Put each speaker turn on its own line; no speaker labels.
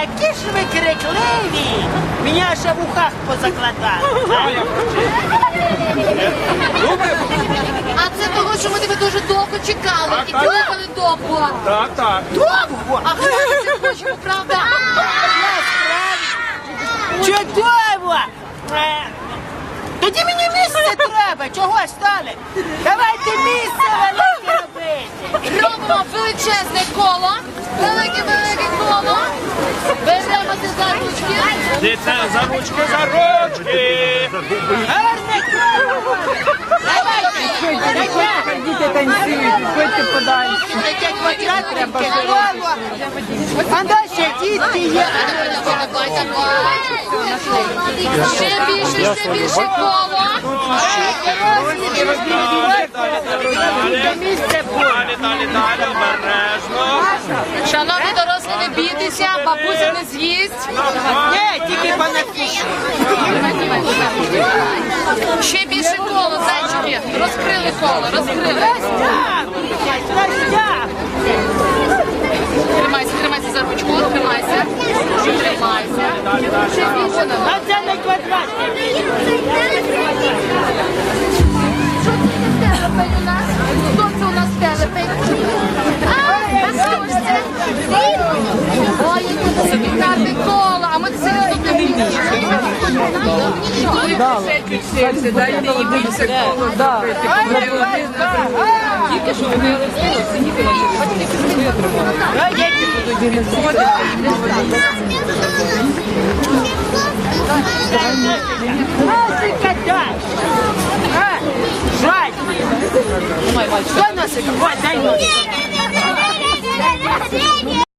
Які ж ви крикливі! Мене аж в ухах позакладали.
А це того, що ми тебе дуже довго чекали і кликали довго.
Так, так.
Довго!
А гратися хочемо, правда?
Чудово! Е, Тоді мені місце треба, чого стали? Давайте місце велике
Робимо величезне коло, велике-велике коло. Беремося за ручки.
Діти за ручки, за ручки.
Гарне коло! Давайте!
Діти танцюють, ходьте подальше.
Таке квадратненьке коло! А далі дітки є.
Давай, давай. Ще більше, ще більше коло.
Далі, далі, далі.
Шановні дорослі, не бійтеся, бабуся не з'їсть.
Ні, тільки понапишу.
Ще більше коло, зайчики. Розкрили коло, розкрили. Тримайся, тримайся за ручку, тримайся. Тримайся. Ще більше нам. тут не вміємо.
Дайте їй більше коло зробити. Тільки що вони розкрили, це ніби наче бачите, які вони отримали. Тоді не згодиться.
А, ти катай. А, жаль. Хто носить? Ой, дай носить.